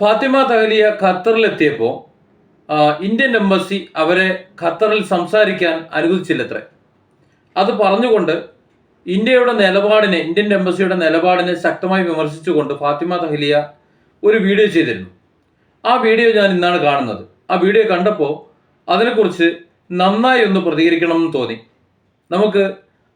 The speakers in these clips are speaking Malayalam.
ഫാത്തിമ തഹലിയ ഖത്തറിലെത്തിയപ്പോൾ ഇന്ത്യൻ എംബസി അവരെ ഖത്തറിൽ സംസാരിക്കാൻ അനുവദിച്ചില്ലത്രേ. അത് പറഞ്ഞുകൊണ്ട് ഇന്ത്യയുടെ നിലപാടിനെ ഇന്ത്യൻ എംബസിയുടെ നിലപാടിനെ ശക്തമായി വിമർശിച്ചുകൊണ്ട് ഫാത്തിമ തഹലിയ ഒരു വീഡിയോ ചെയ്തിരുന്നു. ആ വീഡിയോ ഞാൻ ഇന്നാണ് കാണുന്നത്. ആ വീഡിയോ കണ്ടപ്പോൾ അതിനെക്കുറിച്ച് നന്നായി ഒന്ന് പ്രതികരിക്കണമെന്ന് തോന്നി. നമുക്ക്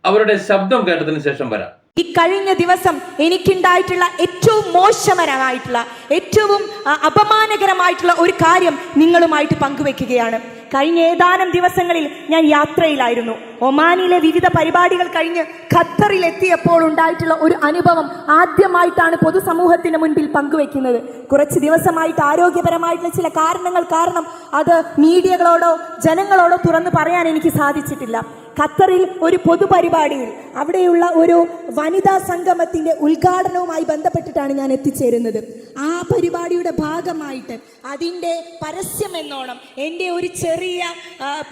അവരുടെ ശബ്ദം കേട്ടതിന് ശേഷം വരാം. ഈ കഴിഞ്ഞ ദിവസം എനിക്കുണ്ടായിട്ടുള്ള ഏറ്റവും മോശമരമായിട്ടുള്ള ഏറ്റവും അപമാനകരമായിട്ടുള്ള ഒരു കാര്യം നിങ്ങളുമായിട്ട് പങ്കുവെക്കുകയാണ്. കഴിഞ്ഞ ഏതാനും ദിവസങ്ങളിൽ ഞാൻ യാത്രയിലായിരുന്നു. ഒമാനിലെ വിവിധ പരിപാടികൾ കഴിഞ്ഞ് ഖത്തറിൽ എത്തിയപ്പോൾ ഉണ്ടായിട്ടുള്ള ഒരു അനുഭവം ആദ്യമായിട്ടാണ് പൊതുസമൂഹത്തിന് മുൻപിൽ പങ്കുവെക്കുന്നത്. കുറച്ച് ദിവസമായിട്ട് ആരോഗ്യപരമായിട്ടുള്ള ചില കാരണങ്ങൾ കാരണം അത് മീഡിയകളോടോ ജനങ്ങളോടോ തുറന്ന് പറയാൻ എനിക്ക് സാധിച്ചിട്ടില്ല. ഖത്തറിൽ ഒരു പൊതുപരിപാടിയിൽ അവിടെയുള്ള ഒരു വനിതാ സംഗമത്തിന്റെ ഉദ്ഘാടനവുമായി ബന്ധപ്പെട്ടിട്ടാണ് ഞാൻ എത്തിച്ചേരുന്നത്. ആ പരിപാടിയുടെ ഭാഗമായിട്ട് അതിന്റെ പരസ്യം എന്നോണം എന്റെ ഒരു ചെറിയ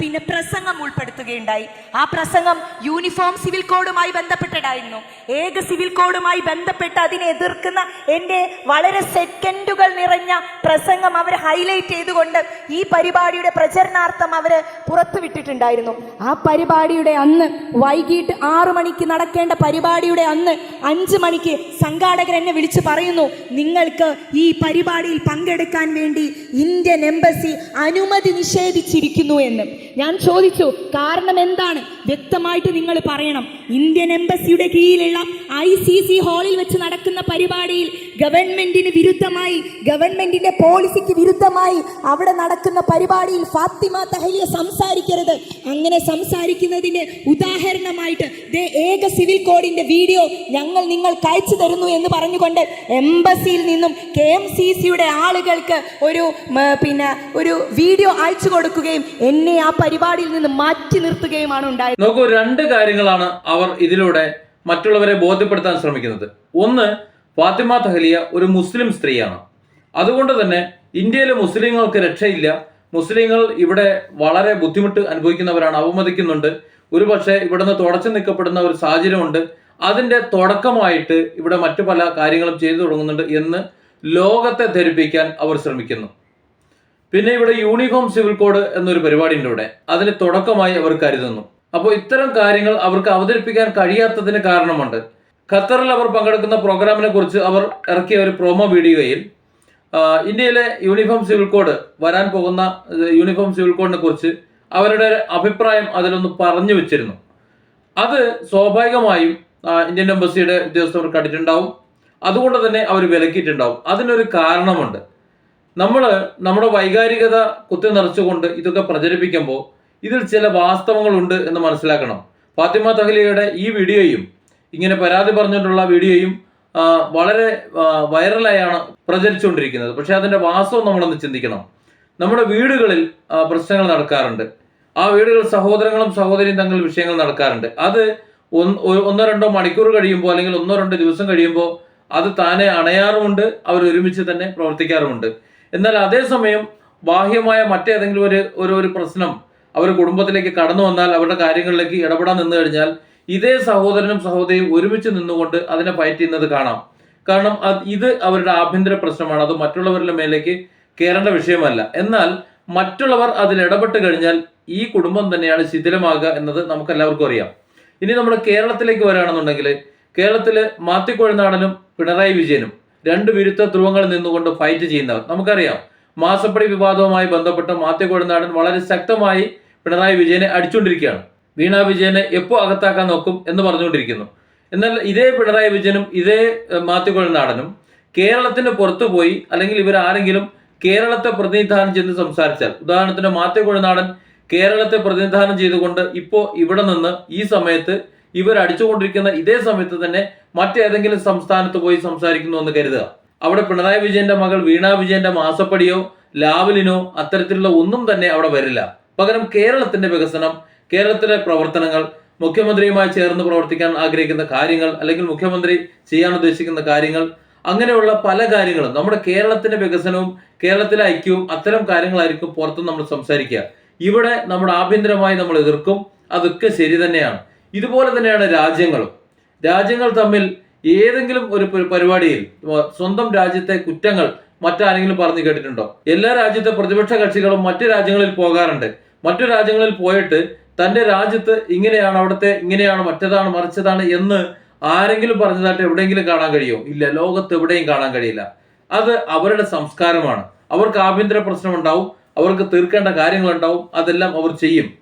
പിന്നെ പ്രസംഗം ഉൾപ്പെടുത്തുകയുണ്ടായി. ആ പ്രസംഗം യൂണിഫോം സിവിൽ കോഡുമായി ബന്ധപ്പെട്ടതായിരുന്നു. ഏക സിവിൽ കോഡുമായി ബന്ധപ്പെട്ട് അതിനെ എതിർക്കുന്ന എന്റെ വളരെ സെക്കൻഡുകൾ നിറഞ്ഞ പ്രസംഗം അവർ ഹൈലൈറ്റ് ചെയ്തുകൊണ്ട് ഈ പരിപാടിയുടെ പ്രചരണാർത്ഥം അവർ പുറത്തുവിട്ടിട്ടുണ്ടായിരുന്നു ആ പരിപാടിയുടെ അന്ന് വൈകിട്ട് ആറു മണിക്ക് നടക്കേണ്ട പരിപാടിയുടെ അന്ന് അഞ്ച് മണിക്ക് സംഘാടകർ എന്നെ വിളിച്ച് പറയുന്നു നിങ്ങൾക്ക് ഈ പരിപാടിയിൽ പങ്കെടുക്കാൻ വേണ്ടി ഇന്ത്യൻ എംബസി അനുമതി നിഷേധിച്ചിരിക്കുന്നു എന്ന്. ഞാൻ ചോദിച്ചു കാരണം എന്താണ്? വ്യക്തമായിട്ട് നിങ്ങൾ പറയണം. ഇന്ത്യൻ എംബസിയുടെ കീഴിലുള്ള ഐ സി സി ഹാളിൽ വെച്ച് നടക്കുന്ന പരിപാടിയിൽ ഗവൺമെന്റിന് വിരുദ്ധമായി ഗവൺമെന്റിന്റെ പോളിസിക്ക് വിരുദ്ധമായി അവിടെ നടക്കുന്ന പരിപാടിയിൽ ഫാത്തിമ തഹലിയ സംസാരിക്കരുത്. അങ്ങനെ സംസാരിക്കുന്നതിന് ഉദാഹരണമായിട്ട് ദേ ഏക സിവിൽ കോഡിന്റെ വീഡിയോ ഞങ്ങൾ നിങ്ങൾ അയച്ചു തരുന്നു എന്ന് പറഞ്ഞുകൊണ്ട് എംബസിയിൽ നിന്നും കെ എം സി സിയുടെ ആളുകൾക്ക് ഒരു പിന്നെ ഒരു വീഡിയോ അയച്ചു കൊടുക്കുകയും എന്നെ ആ പരിപാടിയിൽ നിന്ന് മാറ്റി നിർത്തുകയുമാണ് ഉണ്ടായത്. നോക്കൂ രണ്ട് കാര്യങ്ങളാണ് അവർ ഇതിലൂടെ മറ്റുള്ളവരെ ബോധ്യപ്പെടുത്താൻ ശ്രമിക്കുന്നത്. ഒന്ന് ഫാത്തിമ തഹലിയ ഒരു മുസ്ലിം സ്ത്രീയാണ്. അതുകൊണ്ട് തന്നെ ഇന്ത്യയിലെ മുസ്ലിങ്ങൾക്ക് രക്ഷയില്ല. മുസ്ലിങ്ങൾ ഇവിടെ വളരെ ബുദ്ധിമുട്ട് അനുഭവിക്കുന്നവരാണ് അവമതിക്കുന്നുണ്ട്. ഒരുപക്ഷെ ഇവിടുന്ന് തുടച്ചു നിൽക്കപ്പെടുന്ന ഒരു സാഹചര്യമുണ്ട്. അതിന്റെ തുടക്കമായിട്ട് ഇവിടെ മറ്റു പല കാര്യങ്ങളും ചെയ്തു തുടങ്ങുന്നുണ്ട് എന്ന് ലോകത്തെ ധരിപ്പിക്കാൻ അവർ ശ്രമിക്കുന്നു. പിന്നെ ഇവിടെ യൂണിഫോം സിവിൽ കോഡ് എന്നൊരു പരിപാടിയുണ്ട് അതിന് തുടക്കമായി അവർ കരുതുന്നു. അപ്പോൾ ഇത്തരം കാര്യങ്ങൾ അവർക്ക് അവതരിപ്പിക്കാൻ കഴിയാത്തതിന് കാരണമുണ്ട്. ഖത്തറിൽ അവർ പങ്കെടുക്കുന്ന പ്രോഗ്രാമിനെ കുറിച്ച് അവർ ഇറക്കിയ ഒരു പ്രൊമോ വീഡിയോയിൽ ഇന്ത്യയിലെ യൂണിഫോം സിവിൽ കോഡ് വരാൻ പോകുന്ന യൂണിഫോം സിവിൽ കോഡിനെ കുറിച്ച് അവരുടെ അഭിപ്രായം അതിലൊന്ന് പറഞ്ഞു വെച്ചിരുന്നു. അത് സ്വാഭാവികമായും ഇന്ത്യൻ എംബസിയുടെ ഉദ്യോഗസ്ഥർ കണ്ടിട്ടുണ്ടാവും. അതുകൊണ്ട് തന്നെ അവർ വിലക്കിയിട്ടുണ്ടാവും. അതിനൊരു കാരണമുണ്ട്. നമ്മൾ നമ്മുടെ വൈകാരികത കുത്തി നിറച്ചുകൊണ്ട് ഇതൊക്കെ പ്രചരിപ്പിക്കുമ്പോൾ ഇതിൽ ചില വാസ്തവങ്ങളുണ്ട് എന്ന് മനസ്സിലാക്കണം. ഫാത്തിമ തഹ്ലിയയുടെ ഈ വീഡിയോയും ഇങ്ങനെ പരാതി പറഞ്ഞിട്ടുള്ള വീഡിയോയും വളരെ വൈറലായാണ് പ്രചരിച്ചുകൊണ്ടിരിക്കുന്നത്. പക്ഷെ അതിന്റെ വാസ്തവം നമ്മളൊന്ന് ചിന്തിക്കണം. നമ്മുടെ വീടുകളിൽ പ്രശ്നങ്ങൾ നടക്കാറുണ്ട്. ആ വീടുകൾ സഹോദരങ്ങളും സഹോദരിയും തങ്ങൾ വിഷയങ്ങൾ നടക്കാറുണ്ട്. അത് ഒന്നോ രണ്ടോ മണിക്കൂർ കഴിയുമ്പോൾ അല്ലെങ്കിൽ ഒന്നോ രണ്ടോ ദിവസം കഴിയുമ്പോൾ അത് താനെ അണയാറുമുണ്ട് അവർ ഒരുമിച്ച് തന്നെ പ്രവർത്തിക്കാറുമുണ്ട്. എന്നാൽ അതേസമയം ബാഹ്യമായ മറ്റേതെങ്കിലും ഒരു ഒരു ഒരു പ്രശ്നം അവർ കുടുംബത്തിലേക്ക് കടന്നു വന്നാൽ അവരുടെ കാര്യങ്ങളിലേക്ക് ഇടപെടാൻ നിന്നു കഴിഞ്ഞാൽ ഇതേ സഹോദരനും സഹോദരിയും ഒരുമിച്ച് നിന്നുകൊണ്ട് അതിനെ ഫൈറ്റ് ചെയ്യുന്നത് കാണാം. കാരണം ഇത് അവരുടെ ആഭ്യന്തര പ്രശ്നമാണ്. അത് മറ്റുള്ളവരുടെ മേലേക്ക് കയറേണ്ട വിഷയമല്ല. എന്നാൽ മറ്റുള്ളവർ അതിൽ ഇടപെട്ട് കഴിഞ്ഞാൽ ഈ കുടുംബം തന്നെയാണ് ശിഥിലമാകുക എന്നത് നമുക്ക് എല്ലാവർക്കും അറിയാം. ഇനി നമ്മൾ കേരളത്തിലേക്ക് വരികയാണെന്നുണ്ടെങ്കിൽ കേരളത്തിൽ മാത്യു കൊഴുനാടനും പിണറായി വിജയനും രണ്ട് വിരുദ്ധ ധ്രുവങ്ങളിൽ നിന്നുകൊണ്ട് ഫൈറ്റ് ചെയ്യുന്നവർ നമുക്കറിയാം. മാസപ്പടി വിവാദവുമായി ബന്ധപ്പെട്ട് മാത്യു കൊഴുനാടൻ വളരെ ശക്തമായി പിണറായി വിജയനെ അടിച്ചുകൊണ്ടിരിക്കുകയാണ് വീണ വിജയനെ എപ്പോൾ അകത്താക്കാൻ നോക്കും എന്ന് പറഞ്ഞുകൊണ്ടിരിക്കുന്നു. എന്നാൽ ഇതേ പിണറായി വിജയനും ഇതേ മാത്യു കൊഴുനാടനും കേരളത്തിന് പുറത്തു പോയി അല്ലെങ്കിൽ ഇവർ ആരെങ്കിലും കേരളത്തെ പ്രതിനിധാനം ചെയ്ത് സംസാരിച്ചാൽ ഉദാഹരണത്തിന് മാത്യു കൊഴുനാടൻ കേരളത്തെ പ്രതിനിധാനം ചെയ്തുകൊണ്ട് ഇപ്പോൾ ഇവിടെ നിന്ന് ഈ സമയത്ത് ഇവർ അടിച്ചുകൊണ്ടിരിക്കുന്ന ഇതേ സമയത്ത് തന്നെ മറ്റേതെങ്കിലും സംസ്ഥാനത്ത് പോയി സംസാരിക്കുന്നു എന്ന് കരുതുക. അവിടെ പിണറായി വിജയന്റെ മകൾ വീണ വിജയന്റെ മാസപ്പടിയോ ലാവലിനോ അത്തരത്തിലുള്ള ഒന്നും തന്നെ അവിടെ വരില്ല. പകരം കേരളത്തിന്റെ വികസനം കേരളത്തിലെ പ്രവർത്തനങ്ങൾ മുഖ്യമന്ത്രിയുമായി ചേർന്ന് പ്രവർത്തിക്കാൻ ആഗ്രഹിക്കുന്ന കാര്യങ്ങൾ അല്ലെങ്കിൽ മുഖ്യമന്ത്രി ചെയ്യാൻ ഉദ്ദേശിക്കുന്ന കാര്യങ്ങൾ അങ്ങനെയുള്ള പല കാര്യങ്ങളും നമ്മുടെ കേരളത്തിന്റെ വികസനവും കേരളത്തിലെ ഐക്യവും അത്തരം കാര്യങ്ങളായിരിക്കും പുറത്ത് നമ്മൾ സംസാരിക്കുക. ഇവിടെ നമ്മുടെ ആഭ്യന്തരമായി നമ്മൾ എതിർക്കും അതൊക്കെ ശരി തന്നെയാണ്. ഇതുപോലെ തന്നെയാണ് രാജ്യങ്ങളും. രാജ്യങ്ങൾ തമ്മിൽ ഏതെങ്കിലും ഒരു പരി- പരിപാടിയിൽ സ്വന്തം രാജ്യത്തെ കുറ്റങ്ങൾ മറ്റാരെങ്കിലും പറഞ്ഞു കേട്ടിട്ടുണ്ടോ? എല്ലാ രാജ്യത്തെ പ്രതിപക്ഷ കക്ഷികളും മറ്റു രാജ്യങ്ങളിൽ പോകാറുണ്ട്. മറ്റു രാജ്യങ്ങളിൽ പോയിട്ട് തന്റെ രാജ്യത്ത് ഇങ്ങനെയാണ് അവിടുത്തെ ഇങ്ങനെയാണ് മറ്റേതാണ് മറിച്ചതാണ് എന്ന് ആരെങ്കിലും പറഞ്ഞതായിട്ട് എവിടെയെങ്കിലും കാണാൻ കഴിയുമോ ഇല്ല ലോകത്ത് എവിടെയും കാണാൻ കഴിയില്ല. അത് അവരുടെ സംസ്കാരമാണ്. അവർക്ക് ആഭ്യന്തര പ്രശ്നം ഉണ്ടാവും അവർക്ക് തീർക്കേണ്ട കാര്യങ്ങളുണ്ടാവും അതെല്ലാം അവർ ചെയ്യും.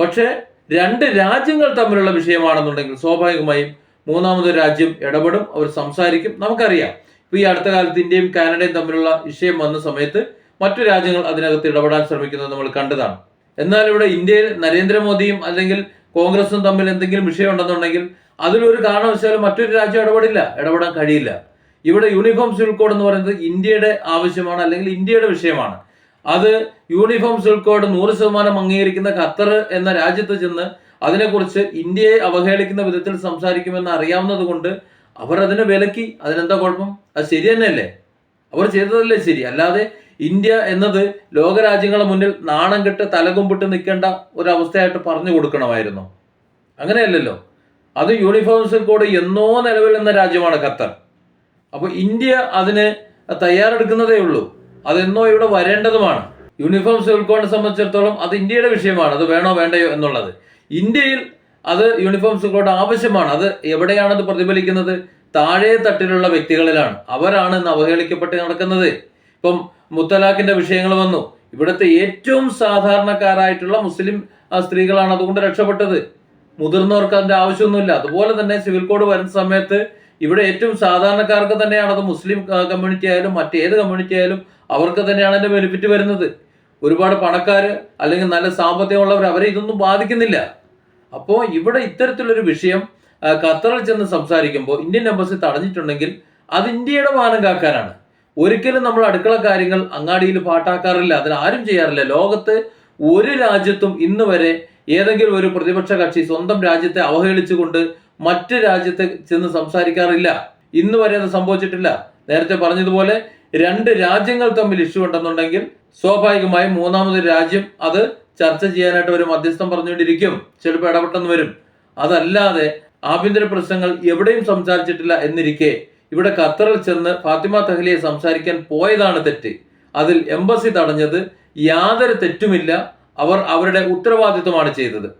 പക്ഷേ രണ്ട് രാജ്യങ്ങൾ തമ്മിലുള്ള വിഷയമാണെന്നുണ്ടെങ്കിൽ സ്വാഭാവികമായും മൂന്നാമത് രാജ്യം ഇടപെടും അവർ സംസാരിക്കും നമുക്കറിയാം. ഇപ്പൊ ഈ അടുത്ത കാലത്ത് ഇന്ത്യയും കാനഡയും തമ്മിലുള്ള വിഷയം വന്ന സമയത്ത് മറ്റു രാജ്യങ്ങൾ അതിനകത്ത് ഇടപെടാൻ ശ്രമിക്കുന്നത് നമ്മൾ കണ്ടതാണ്. എന്നാൽ ഇവിടെ ഇന്ത്യയിൽ നരേന്ദ്രമോദിയും അല്ലെങ്കിൽ കോൺഗ്രസും തമ്മിൽ എന്തെങ്കിലും വിഷയം ഉണ്ടെന്നുണ്ടെങ്കിൽ അതിലൊരു കാരണവശാലും മറ്റൊരു രാജ്യം ഇടപെടില്ല ഇടപെടാൻ കഴിയില്ല. ഇവിടെ യൂണിഫോം സിവിൽ കോഡ് എന്ന് പറയുന്നത് ഇന്ത്യയുടെ ആവശ്യമാണ് അല്ലെങ്കിൽ ഇന്ത്യയുടെ വിഷയമാണ്. അത് യൂണിഫോം സിവിൽ കോഡ് നൂറ് ശതമാനം അംഗീകരിക്കുന്ന ഖത്തർ എന്ന രാജ്യത്ത് ചെന്ന് അതിനെക്കുറിച്ച് ഇന്ത്യയെ അവഹേളിക്കുന്ന വിധത്തിൽ സംസാരിക്കുമെന്ന് അറിയാവുന്നത് കൊണ്ട് അവർ അതിനെ വിലക്കി. അതിനെന്താ കുഴപ്പം? അത് ശരി തന്നെയല്ലേ? അവർ ചെയ്തതല്ലേ ശരി? അല്ലാതെ ഇന്ത്യ എന്നത് ലോകരാജ്യങ്ങളുടെ മുന്നിൽ നാണം കെട്ട് തലകുമ്പിട്ട് നിൽക്കേണ്ട ഒരു അവസ്ഥയായിട്ട് പറഞ്ഞു കൊടുക്കണമായിരുന്നു. അങ്ങനെയല്ലല്ലോ. അത് യൂണിഫോംസിൽ കൂടെ എന്നോ നിലവിൽ നിന്ന രാജ്യമാണ് ഖത്തർ. അപ്പോൾ ഇന്ത്യ അതിന് തയ്യാറെടുക്കുന്നതേ ഉള്ളൂ. അതെന്നോ ഇവിടെ വരേണ്ടതുമാണ്. യൂണിഫോം സിവിൽ കോഡിനെ സംബന്ധിച്ചിടത്തോളം അത് ഇന്ത്യയുടെ വിഷയമാണ്. അത് വേണോ വേണ്ടയോ എന്നുള്ളത്. ഇന്ത്യയിൽ അത് യൂണിഫോം സ്കൂളോട് ആവശ്യമാണ്. അത് എവിടെയാണ് അത് പ്രതിഫലിക്കുന്നത്? താഴെ തട്ടിലുള്ള വ്യക്തികളിലാണ്. അവരാണ് ഇന്ന് അവഹേളിക്കപ്പെട്ട് നടക്കുന്നത്. ഇപ്പം മുത്തലാഖിന്റെ വിഷയങ്ങൾ വന്നു. ഇവിടുത്തെ ഏറ്റവും സാധാരണക്കാരായിട്ടുള്ള മുസ്ലിം സ്ത്രീകളാണ് അതുകൊണ്ട് രക്ഷപ്പെട്ടത്. മുതിർന്നവർക്ക് അതിന്റെ ആവശ്യമൊന്നുമില്ല. അതുപോലെ തന്നെ സിവിൽ കോഡ് വരുന്ന സമയത്ത് ഇവിടെ ഏറ്റവും സാധാരണക്കാർക്ക് തന്നെയാണ് അത് മുസ്ലിം കമ്മ്യൂണിറ്റി ആയാലും മറ്റേത് കമ്മ്യൂണിറ്റി ആയാലും അവർക്ക് തന്നെയാണ് അതിന്റെ ബെനിഫിറ്റ് വരുന്നത്. ഒരുപാട് പണക്കാർ അല്ലെങ്കിൽ നല്ല സാമ്പത്തികമുള്ളവർ അവരെ ഇതൊന്നും ബാധിക്കുന്നില്ല. അപ്പോൾ ഇവിടെ ഇത്തരത്തിലൊരു വിഷയം ഖത്തറിൽ ചെന്ന് സംസാരിക്കുമ്പോൾ ഇന്ത്യൻ എംബസി തടഞ്ഞിട്ടുണ്ടെങ്കിൽ അത് ഇന്ത്യയുടെ മാനം കാക്കാനാണ്. ഒരിക്കലും നമ്മൾ അടുക്കള കാര്യങ്ങൾ അങ്ങാടിയിൽ പാട്ടാക്കാറില്ല അതിൽ ആരും ചെയ്യാറില്ല. ലോകത്ത് ഒരു രാജ്യത്തും ഇന്ന് വരെ ഏതെങ്കിലും ഒരു പ്രതിപക്ഷ കക്ഷി സ്വന്തം രാജ്യത്തെ അവഹേളിച്ചുകൊണ്ട് മറ്റു രാജ്യത്തെ ചെന്ന് സംസാരിക്കാറില്ല. ഇന്ന് വരെ അത് സംഭവിച്ചിട്ടില്ല. നേരത്തെ പറഞ്ഞതുപോലെ രണ്ട് രാജ്യങ്ങൾ തമ്മിൽ ഇഷ്യൂ ഉണ്ടെന്നുണ്ടെങ്കിൽ സ്വാഭാവികമായും മൂന്നാമത് രാജ്യം അത് ചർച്ച ചെയ്യാനായിട്ട് ഒരു മധ്യസ്ഥം പറഞ്ഞുകൊണ്ടിരിക്കും. ചിലപ്പോൾ ഇടപെട്ടെന്ന് വരും. അതല്ലാതെ ആഭ്യന്തര പ്രശ്നങ്ങൾ എവിടെയും സംസാരിച്ചിട്ടില്ല എന്നിരിക്കെ ഇവിടെ ഖത്തറിൽ ചെന്ന് ഫാത്തിമ തഹ്ലിയെ സംസാരിക്കാൻ പോയതാണ് തെറ്റ്. അതിൽ എംബസി തടഞ്ഞത് യാതൊരു തെറ്റുമില്ല. അവർ അവരുടെ ഉത്തരവാദിത്വമാണ് ചെയ്തത്.